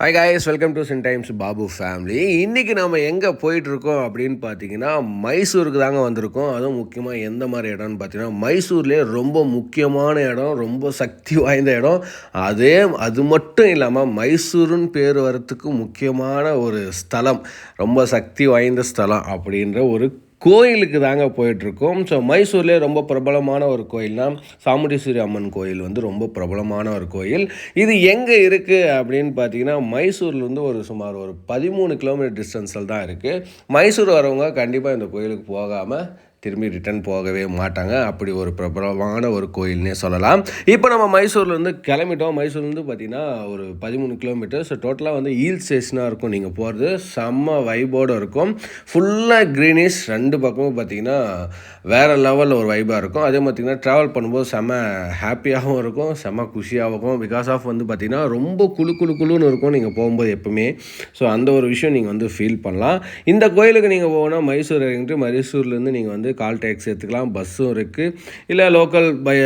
Hi guys welcome to சின் times Babu family இன்றைக்கி நம்ம எங்கே போயிட்டுருக்கோம் அப்படின்னு பார்த்தீங்கன்னா மைசூருக்கு தாங்க வந்திருக்கோம். அதுவும் முக்கியமாக எந்த மாதிரி இடம்னு பார்த்தீங்கன்னா மைசூர்லேயே ரொம்ப முக்கியமான இடம் ரொம்ப சக்தி வாய்ந்த இடம். அதே அது மட்டும் இல்லாமல் மைசூருன்னு பேர் வரத்துக்கு முக்கியமான ஒரு ஸ்தலம் ரொம்ப சக்தி வாய்ந்த ஸ்தலம் அப்படின்ற ஒரு கோயிலுக்கு தாங்க போயிட்டுருக்கோம். ஸோ மைசூர்லேயே ரொம்ப பிரபலமான ஒரு கோயில்னா சாமுண்டீஸ்வரி அம்மன் கோயில் வந்து ரொம்ப பிரபலமான ஒரு கோயில். இது எங்கே இருக்குது அப்படின்னு பார்த்தீங்கன்னா மைசூர்லேருந்து ஒரு சுமார் ஒரு பதிமூணு கிலோமீட்டர் டிஸ்டன்ஸில் தான் இருக்குது மைசூர் வரவங்க கண்டிப்பாக இந்த கோயிலுக்கு போகாமல் திரும்பி ரிட்டர்ன் போகவே மாட்டாங்க. அப்படி ஒரு பிரபலமான ஒரு கோயில்னே சொல்லலாம். இப்போ நம்ம மைசூர்லேருந்து கிளம்பிட்டோம். மைசூர்லேருந்து பார்த்தீங்கன்னா ஒரு பதிமூணு கிலோமீட்டர் ஸோ டோட்டலாக வந்து ஹில் ஸ்டேஷனாக இருக்கும் நீங்கள் போகிறது செம்ம வைபோடு இருக்கும். ஃபுல்லாக க்ரீனிஷ் ரெண்டு பக்கமும் பார்த்தீங்கன்னா வேறு லெவலில் ஒரு வைபாக இருக்கும். அதே பார்த்திங்கன்னா ட்ராவல் பண்ணும்போது செம்ம ஹாப்பியாகவும் இருக்கும். செம்ம குஷியாகவும் இருக்கும். பிகாஸ் ஆஃப் வந்து பார்த்திங்கன்னா ரொம்ப குழு குழு குழுன்னு இருக்கும் நீங்கள் போகும்போது எப்பவுமே. ஸோ அந்த ஒரு விஷயம் நீங்கள் வந்து ஃபீல் பண்ணலாம். இந்த கோயிலுக்கு நீங்கள் போகணும் மைசூர் இறங்கிட்டு மைசூர்லேருந்து நீங்கள் வந்து கால் டேக்ஸி எடுத்துக்கலாம் பஸ்ஸும் இருக்குது இல்லை லோக்கல் பை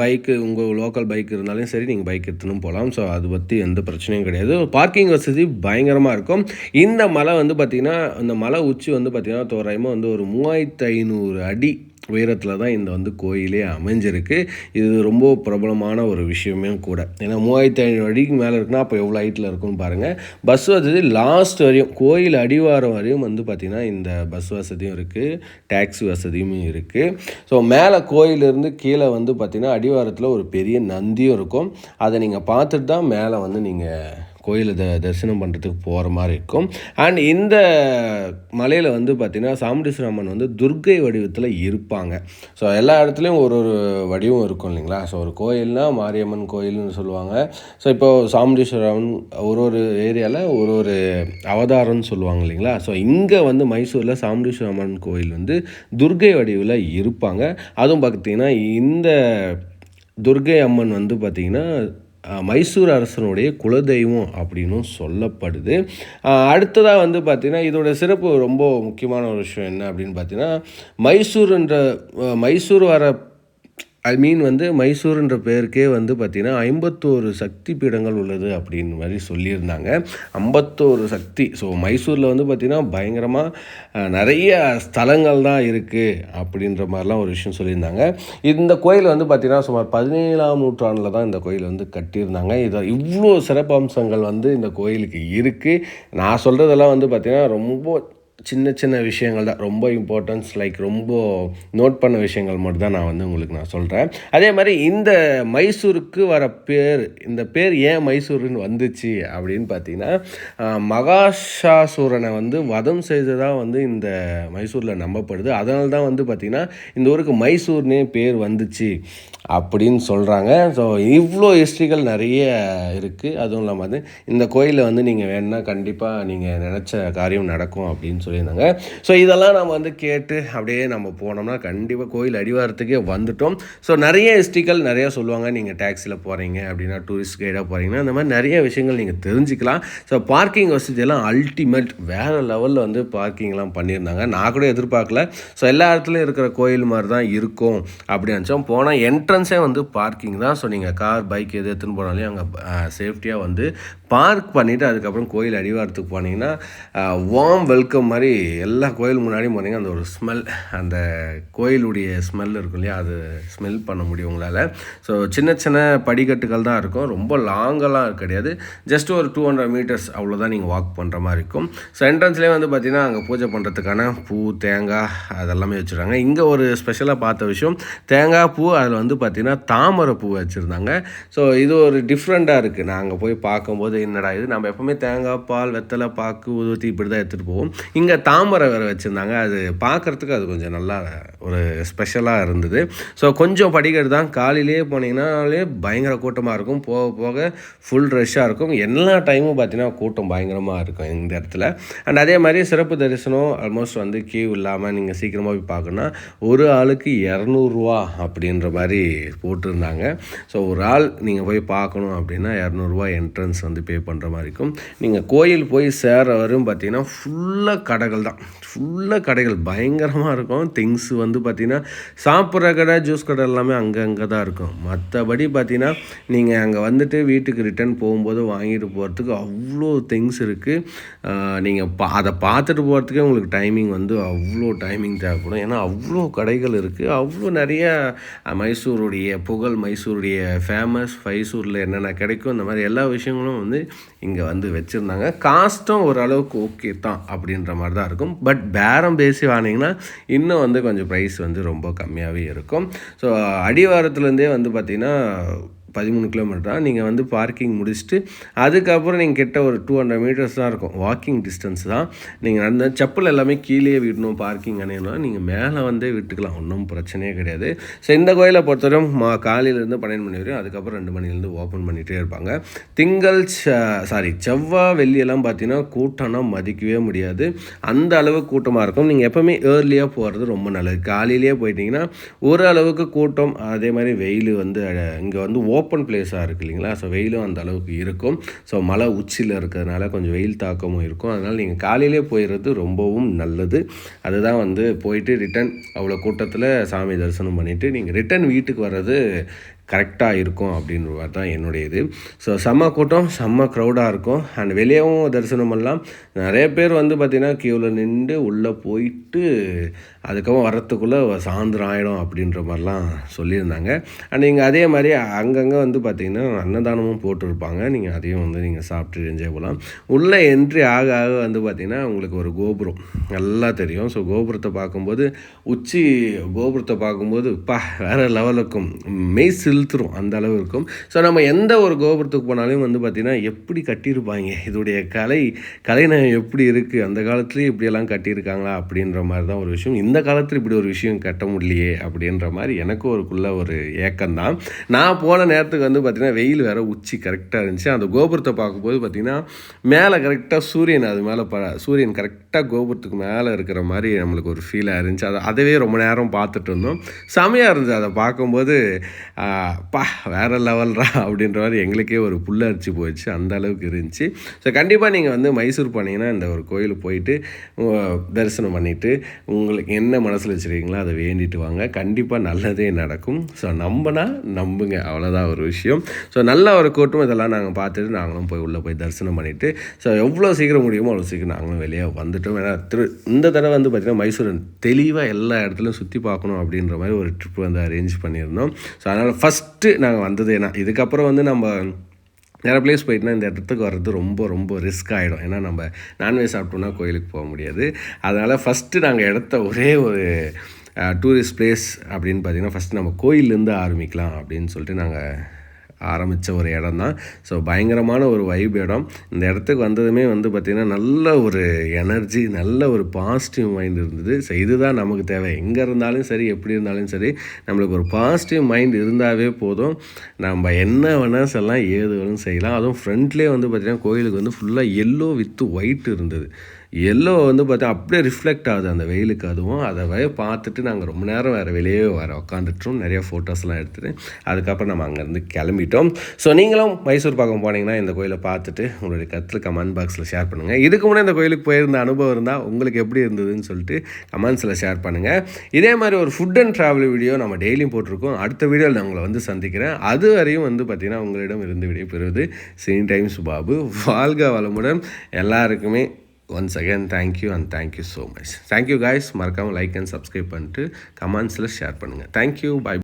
பைக்கு உங்கள் லோக்கல் பைக் இருந்தாலும் சரி நீங்கள் பைக் எடுத்துன்னு போகலாம். ஸோ அது பற்றி எந்த பிரச்சனையும் கிடையாது. பார்க்கிங் வசதி பயங்கரமாக இருக்கும். இந்த மலை வந்து பார்த்திங்கன்னா இந்த மலை உச்சி வந்து பார்த்திங்கன்னா தோராயமாக வந்து ஒரு மூவாயிரத்து ஐநூறு அடி உயரத்தில் தான் இந்த வந்து கோயிலே அமைஞ்சிருக்கு. இது ரொம்ப பிரபலமான ஒரு விஷயமே கூட. ஏன்னா மூவாயிரத்தி ஐநூறு அடிக்கு மேலே இருக்குன்னா அப்போ எவ்வளோ ஹைட்டில் இருக்கும்னு பாருங்கள் பஸ் வசதி லாஸ்ட் வரையும் கோயில் அடிவாரம் வரையும் வந்து பார்த்திங்கன்னா இந்த பஸ் வசதியும் இருக்குது டாக்ஸி வசதியும் இருக்குது ஸோ மேலே கோயிலிருந்து கீழே வந்து பார்த்திங்கன்னா அடிவாரத்தில் ஒரு பெரிய நந்தியும் இருக்கும். அதை நீங்கள் பார்த்துட்டு தான் மேலே வந்து நீங்கள் கோயிலை த தரிசனம் பண்ணுறதுக்கு போகிற மாதிரி இருக்கும். அண்ட் இந்த மலையில் வந்து பார்த்திங்கன்னா சாமுண்டீஸ்வரர் அம்மன் வந்து துர்க்கை வடிவத்தில் இருப்பாங்க. ஸோ எல்லா இடத்துலையும் ஒரு ஒரு வடிவம் இருக்கும் இல்லைங்களா? ஸோ ஒரு கோயில்னால் மாரியம்மன் கோயில்னு சொல்லுவாங்க. ஸோ இப்போது சாமுண்டீஸ்வரர் அம்மன் ஒரு ஒரு ஏரியாவில் ஒரு ஒரு அவதாரம்னு சொல்லுவாங்க இல்லைங்களா? ஸோ இங்கே வந்து மைசூரில் சாமுண்டீஸ்வரர் அம்மன் கோயில் வந்து துர்க்கை வடிவில் இருப்பாங்க. அதுவும் பார்த்திங்கன்னா இந்த துர்க்கை அம்மன் வந்து பார்த்திங்கன்னா மைசூர் அரசனுடைய குலதெய்வம் அப்படின்னும் சொல்லப்படுது. அடுத்ததாக வந்து பார்த்திங்கன்னா இதோட சிறப்பு ரொம்ப முக்கியமான ஒரு விஷயம் என்ன அப்படின்னு பார்த்தீங்கன்னா மைசூர்ன்ற மைசூர் வர ஐ மீன் வந்து மைசூருன்ற பேருக்கே வந்து பார்த்திங்கன்னா ஐம்பத்தோரு சக்தி பீடங்கள் உள்ளது அப்படின்னு மாதிரி சொல்லியிருந்தாங்க. ஐம்பத்தோரு சக்தி. ஸோ மைசூரில் வந்து பார்த்திங்கன்னா பயங்கரமாக நிறைய ஸ்தலங்கள் தான் இருக்குது அப்படின்ற மாதிரிலாம் ஒரு விஷயம் சொல்லியிருந்தாங்க. இந்த கோயில் வந்து பார்த்திங்கன்னா சுமார் பதினேழாம் நூற்றாண்டில் தான் இந்த கோயில் வந்து கட்டியிருந்தாங்க. இதை இவ்வளோ சிறப்பம்சங்கள் வந்து இந்த கோயிலுக்கு இருக்குது நான் சொல்கிறதெல்லாம் வந்து பார்த்திங்கன்னா ரொம்ப சின்ன சின்ன விஷயங்கள் தான். ரொம்ப இம்பார்ட்டன்ஸ் லைக் ரொம்ப நோட் பண்ண விஷயங்கள் மட்டும் தான் நான் வந்து உங்களுக்கு நான் சொல்கிறேன் அதே மாதிரி இந்த மைசூருக்கு வர பேர் இந்த பேர் ஏன் மைசூருன்னு வந்துச்சு அப்படின்னு பார்த்தீங்கன்னா மகாஷாசூரனை வந்து வதம் செய்ததாக வந்து இந்த மைசூரில் நம்பப்படுது. அதனால தான் வந்து பார்த்திங்கன்னா இந்த ஊருக்கு மைசூர்னே பேர் வந்துச்சு. அப்படின்னு சொல்கிறாங்க ஸோ இவ்வளோ ஹிஸ்ட்ரிகள் நிறைய இருக்குது அதுவும் இல்லாமல் வந்து இந்த கோயிலில் வந்து நீங்கள் வேணால் கண்டிப்பாக நீங்கள் நினச்ச காரியம் நடக்கும் அப்படின்னு சொல்லியிருந்தாங்க. ஸோ இதெல்லாம் நம்ம வந்து கேட்டு அப்படியே நம்ம போனோம்னா கண்டிப்பாக கோயில் அடிவாரத்துக்கே வந்துட்டோம். ஸோ நிறைய ஹிஸ்ட்ரிகள் நிறையா சொல்லுவாங்க. நீங்கள் டேக்ஸியில் போகிறீங்க அப்படின்னா டூரிஸ்ட் கைடாக போகிறீங்கன்னா இந்த மாதிரி நிறைய விஷயங்கள் நீங்கள் தெரிஞ்சுக்கலாம். ஸோ பார்க்கிங் வசதியெல்லாம் அல்டிமேட் வேறு லெவலில் வந்து பார்க்கிங்லாம் பண்ணியிருந்தாங்க. நான் கூட எதிர்பார்க்கல. ஸோ எல்லா இடத்துலையும் இருக்கிற கோயில் மாதிரி தான் இருக்கும் அப்படின்னு நினச்சோம். போனால் என்ட்ரன்ஸே வந்து பார்க்கிங் தான் ஸோ நீங்கள் கார் பைக் எது எடுத்துன்னு போனாலே அங்கே சேஃப்டியாக வந்து பார்க் பண்ணிவிட்டு அதுக்கப்புறம் கோயில் அடிவாரத்துக்கு போனீங்கன்னா வார்ம் வெல்கம் மாதிரி எல்லா கோயில் முன்னாடியும் போனீங்கன்னா அந்த ஒரு ஸ்மெல் அந்த கோயிலுடைய ஸ்மெல் இருக்கும் இல்லையா? அது ஸ்மெல் பண்ண முடியும் உங்களால். ஸோ சின்ன சின்ன படிக்கட்டுகள் தான் இருக்கும். ரொம்ப லாங்கெல்லாம் கிடையாது. ஜஸ்ட் ஒரு டூ ஹண்ட்ரட் மீட்டர்ஸ் அவ்வளோதான் நீங்கள் வாக் பண்ணுற மாதிரி இருக்கும். ஸோ என்ட்ரன்ஸ்லேயே வந்து பார்த்திங்கன்னா அங்கே பூஜை பண்ணுறதுக்கான பூ தேங்காய் அதெல்லாமே வச்சுருக்காங்க. இங்கே ஒரு ஸ்பெஷலாக பார்த்த விஷயம் தேங்காய் பூ அதில் வந்து பார்த்திங்கன்னா தாமரை பூ வச்சுருந்தாங்க. ஸோ இது ஒரு டிஃப்ரெண்ட்டாக இருக்குது நான் அங்கே போய் பார்க்கும்போது என்னடா இது? நம்ம எப்போவுமே தேங்காய் பால் வெத்தலை பாக்கு ஊதுவத்தி இப்படி தான் எடுத்துகிட்டு போவோம். இங்கே தாமரை வேறு வச்சுருந்தாங்க. அது பார்க்குறதுக்கு அது கொஞ்சம் நல்லா ஒரு ஸ்பெஷலாக இருந்தது. ஸோ கொஞ்சம் படிக்கிறது தான். காலையிலே போனீங்கன்னாலே பயங்கர கூட்டமாக இருக்கும். போக போக ஃபுல் ரஷ்ஷாக இருக்கும். எல்லா டைமும் பார்த்தீங்கன்னா கூட்டம் பயங்கரமாக இருக்கும் இந்த இடத்துல. அண்ட் அதே மாதிரி சிறப்பு தரிசனம் ஆல்மோஸ்ட் வந்து கியூ இல்லாமல் நீங்கள் சீக்கிரமாக போய் பார்க்கணுன்னா ஒரு ஆளுக்கு இரநூறுவா அப்படின்ற மாதிரி போட்டிருந்தாங்க. ஸோ ஒரு ஆள் நீங்கள் போய் பார்க்கணும் அப்படின்னா இரநூறுவா என்ட்ரன்ஸ் வந்து பே பண்ணுற மாதிரி இருக்கும். நீங்கள் கோயில் போய் சேர வரும் பார்த்தீங்கன்னா ஃபுல்லாக கடைகள் தான். ஃபுல்லாக கடைகள். பயங்கரமாக இருக்கும். திங்ஸ் வந்து பார்த்திங்கன்னா சாப்பிட்ற கடை ஜூஸ் கடை எல்லாமே அங்கே அங்கே தான் இருக்கும். மற்றபடி பார்த்தீங்கன்னா நீங்கள் அங்கே வந்துட்டு வீட்டுக்கு ரிட்டர்ன் போகும்போது வாங்கிட்டு போகிறதுக்கு அவ்வளோ திங்ஸ் இருக்குது நீங்கள் பா அதை பார்த்துட்டு போகிறதுக்கே உங்களுக்கு டைமிங் வந்து அவ்வளோ டைமிங் தேவைப்படும். ஏன்னா அவ்வளோ கடைகள் இருக்குது அவ்வளோ நிறைய மைசூருடைய புகழ் மைசூருடைய ஃபேமஸ் மைசூரில் என்னென்ன கிடைக்கும் இந்த மாதிரி எல்லா விஷயங்களும் வந்து வந்து இங்கே வந்து வச்சுருந்தாங்க. காஸ்ட்டும் ஓரளவுக்கு ஓகே தான் அப்படின்ற மாதிரி தான் இருக்கும். பட் பேரம் பேசி வாங்கினீங்கன்னா இன்னும் வந்து கொஞ்சம் ப்ரைஸ் வந்து ரொம்ப கம்மியாகவே இருக்கும். ஸோ அடிவாரத்துலேருந்தே வந்து பார்த்திங்கன்னா பதிமூணு கிலோமீட்டராக நீங்கள் வந்து பார்க்கிங் முடிச்சுட்டு அதுக்கப்புறம் நீங்கள் கிட்ட ஒரு டூ ஹண்ட்ரட் மீட்டர்ஸ் தான் இருக்கும். வாக்கிங் டிஸ்டன்ஸ் தான். நீங்கள் நடந்த செப்பல் எல்லாமே கீழே விடணும் பார்க்கிங் அணையணும் நீங்கள் மேலே வந்தே விட்டுக்கலாம். ஒன்றும் பிரச்சனையே கிடையாது. ஸோ இந்த கோயிலை பொறுத்தவரையும் மா காலையிலேருந்து பன்னெண்டு மணி வரையும் அதுக்கப்புறம் ரெண்டு மணிலேருந்து ஓப்பன் பண்ணிகிட்டே இருப்பாங்க. திங்கள் சாரி செவ்வாய் வெள்ளியெல்லாம் பார்த்தீங்கன்னா கூட்டம்னா மதிக்கவே முடியாது. அந்த அளவு கூட்டமாக இருக்கும். நீங்கள் எப்போவுமே ஏர்லியாக போகிறது ரொம்ப நல்லது. காலையிலேயே போயிட்டீங்கன்னா ஓரளவுக்கு கூட்டம் அதே மாதிரி வெயில் வந்து இங்கே வந்து ஓப்பன் ஓப்பன் பிளேஸாக இருக்குது இல்லைங்களா? ஸோ வெயிலும் அந்த அளவுக்கு இருக்கும். ஸோ மலை உச்சியில் இருக்கிறதுனால கொஞ்சம் வெயில் தாக்கமும் இருக்கும். அதனால் நீங்கள் காலையிலே போயிடுறது ரொம்பவும் நல்லது. அதுதான் வந்து போயிட்டு ரிட்டன் அவ்வளோ கூட்டத்தில் சாமி தரிசனம் பண்ணிவிட்டு நீங்கள் ரிட்டன் வீட்டுக்கு வர்றது கரெக்டாக இருக்கும் அப்படின்ற தான் என்னுடைய இது. ஸோ செம்ம கூட்டம் செம்ம க்ரௌடாக இருக்கும். அண்ட் வெளியேவும் தரிசனம் பண்ணலாம் நிறைய பேர் வந்து பார்த்திங்கன்னா க்யூவில் நின்று உள்ளே போயிட்டு அதுக்கப்புறம் வரத்துக்குள்ளே சாயந்தரம் ஆகிடும் அப்படின்ற மாதிரிலாம் சொல்லியிருந்தாங்க. அண்ட் நீங்கள் அதே மாதிரி அங்கங்கே வந்து பார்த்திங்கன்னா அன்னதானமும் போட்டிருப்பாங்க. நீங்கள் அதையும் வந்து நீங்கள் சாப்பிட்டு என்ஜாய் பண்ணலாம். உள்ளே என்ட்ரி ஆக ஆக வந்து பார்த்திங்கன்னா உங்களுக்கு ஒரு கோபுரம். நல்லா தெரியும். ஸோ கோபுரத்தை பார்க்கும்போது உச்சி கோபுரத்தை பார்க்கும்போது பா வேறு லெவலுக்கும் மெய்சில் மெய் அந்த அளவு இருக்கும். ஸோ நம்ம எந்த ஒரு கோபுரத்துக்கு போனாலும் வந்து பார்த்திங்கன்னா எப்படி கட்டியிருப்பாங்க? இதோடைய கலை கலைநயம் எப்படி இருக்குது அந்த காலத்துலேயும் இப்படியெல்லாம் கட்டியிருக்காங்களா? அப்படின்ற மாதிரி தான் ஒரு விஷயம். இந்த காலத்தில் இப்படி ஒரு விஷயம் கட்ட முடியலையே? அப்படின்ற மாதிரி எனக்கும் ஒருக்குள்ள ஒரு ஏக்கம் தான் நான் போன நேரத்துக்கு வந்து பார்த்திங்கன்னா வெயில் வேறு உச்சி கரெக்டாக இருந்துச்சு. அந்த கோபுரத்தை பார்க்கும்போது பார்த்திங்கன்னா மேலே கரெக்டாக சூரியன் அது மேலே ப சூரியன் கரெக்டாக கோபுரத்துக்கு மேலே இருக்கிற மாதிரி நம்மளுக்கு ஒரு ஃபீலாக இருந்துச்சு. அதை அதவே ரொம்ப நேரம் பார்த்துட்டு இருந்தோம். செமையாக இருந்துச்சு. அதை பார்க்கும்போது பா வேறு லெவல்ரா அப்படின்ற மாதிரி எங்களுக்கே ஒரு புல்லரிச்சு போச்சு அந்த அளவுக்கு இருந்துச்சு. ஸோ கண்டிப்பாக நீங்கள் வந்து மைசூர் போனீங்கன்னா இந்த ஒரு கோயில் போயிட்டு தரிசனம் பண்ணிவிட்டு உங்களுக்கு என்ன மனசில் வச்சுருக்கீங்களோ அதை வேண்டிட்டு வாங்க. கண்டிப்பாக நல்லதே நடக்கும். ஸோ நம்பினா நம்புங்க. அவ்வளோதான் ஒரு விஷயம். ஸோ நல்ல ஒரு கூட்டம் இதெல்லாம் நாங்கள் பார்த்துட்டு நாங்களும் போய் உள்ளே போய் தரிசனம் பண்ணிவிட்டு ஸோ எவ்வளோ சீக்கிரம் முடியுமோ அவ்வளோ சீக்கிரம் நாங்களும் வெளியே வந்துட்டோம். ஏன்னா திரு இந்த தடவை வந்து பார்த்திங்கன்னா மைசூர் தெளிவாக எல்லா இடத்துலையும் சுற்றி பார்க்கணும் அப்படின்ற மாதிரி ஒரு ட்ரிப் வந்து அரேஞ்ச் பண்ணியிருந்தோம். ஸோ அதனால் ஃபஸ்ட் ஃபஸ்ட்டு நாங்கள் வந்தது ஏன்னா இதுக்கப்புறம் வந்து நம்ம நிறைய பிளேஸ் போயிட்டுனா இந்த இடத்துக்கு வர்றது ரொம்ப ரொம்ப ரிஸ்க் ஆகிடும் ஏன்னா நம்ம நான்வெஜ் சாப்பிட்டோம்னா கோயிலுக்கு போக முடியாது. அதனால் ஃபஸ்ட்டு நாங்கள் இடத்த ஒரே ஒரு டூரிஸ்ட் பிளேஸ் அப்படின்னு பார்த்தீங்கன்னா ஃபஸ்ட்டு நம்ம கோயிலேருந்து ஆரம்பிக்கலாம் அப்படின்னு சொல்லிட்டு நாங்கள் ஆரம்பித்த ஒரு இடம் தான் ஸோ பயங்கரமான ஒரு வைப் இடம். இந்த இடத்துக்கு வந்ததுமே வந்து பார்த்திங்கன்னா நல்ல ஒரு எனர்ஜி நல்ல ஒரு பாசிட்டிவ் மைண்ட் இருந்தது. ஸோ இதுதான் நமக்கு தேவை. எங்கே இருந்தாலும் சரி எப்படி இருந்தாலும் சரி நம்மளுக்கு ஒரு பாசிட்டிவ் மைண்ட் இருந்தாவே போதும். நம்ம என்ன வேணால் செய்யலாம் ஏது வேணும் செய்யலாம். அதுவும் ஃப்ரண்ட்லேயே வந்து பார்த்திங்கன்னா கோயிலுக்கு வந்து ஃபுல்லாக எல்லோ வித்து ஒயிட் இருந்தது. எல்லோ வந்து பார்த்தா அப்படியே ரிஃப்ளெக்ட் ஆகுது அந்த வெயிலுக்கு அதுவும். அதை பார்த்துட்டு நாங்கள் ரொம்ப நேரம் வேறு வெளியே வர உட்காந்துட்டோம் நிறைய ஃபோட்டோஸ்லாம் எடுத்துகிட்டு அதுக்கப்புறம் நம்ம அங்கேருந்து கிளம்பிட்டோம். ஸோ நீங்களும் மைசூர் பக்கம் போனீங்கன்னா இந்த கோயிலை பார்த்துட்டு உங்களுடைய கருத்து கமெண்ட் பாக்ஸில் ஷேர் பண்ணுங்கள் இதுக்கு முன்னாடி இந்த கோயிலுக்கு போயிருந்த அனுபவம் இருந்தால் உங்களுக்கு எப்படி இருந்ததுன்னு சொல்லிட்டு கமெண்ட்ஸில் ஷேர் பண்ணுங்கள் இதே மாதிரி ஒரு ஃபுட் அண்ட் ட்ராவல் வீடியோ நம்ம டெய்லியும் போட்டிருக்கோம். அடுத்த வீடியோவில் நான் உங்களை வந்து சந்திக்கிறேன். அது வரையும் வந்து பார்த்திங்கன்னா உங்களிடம் இருந்து விடைபெறுவது சீன் டைம்ஸ் பாபு வாழ்க வளமுடன். எல்லாருக்குமே once again thank you and thank you so much thank you guys மறக்காமல் லைக் அண்ட் சப்ஸ்கிரைப் பண்ணிட்டு கமெண்ட்ஸில் ஷேர் பண்ணுங்கள் தேங்க்யூ பை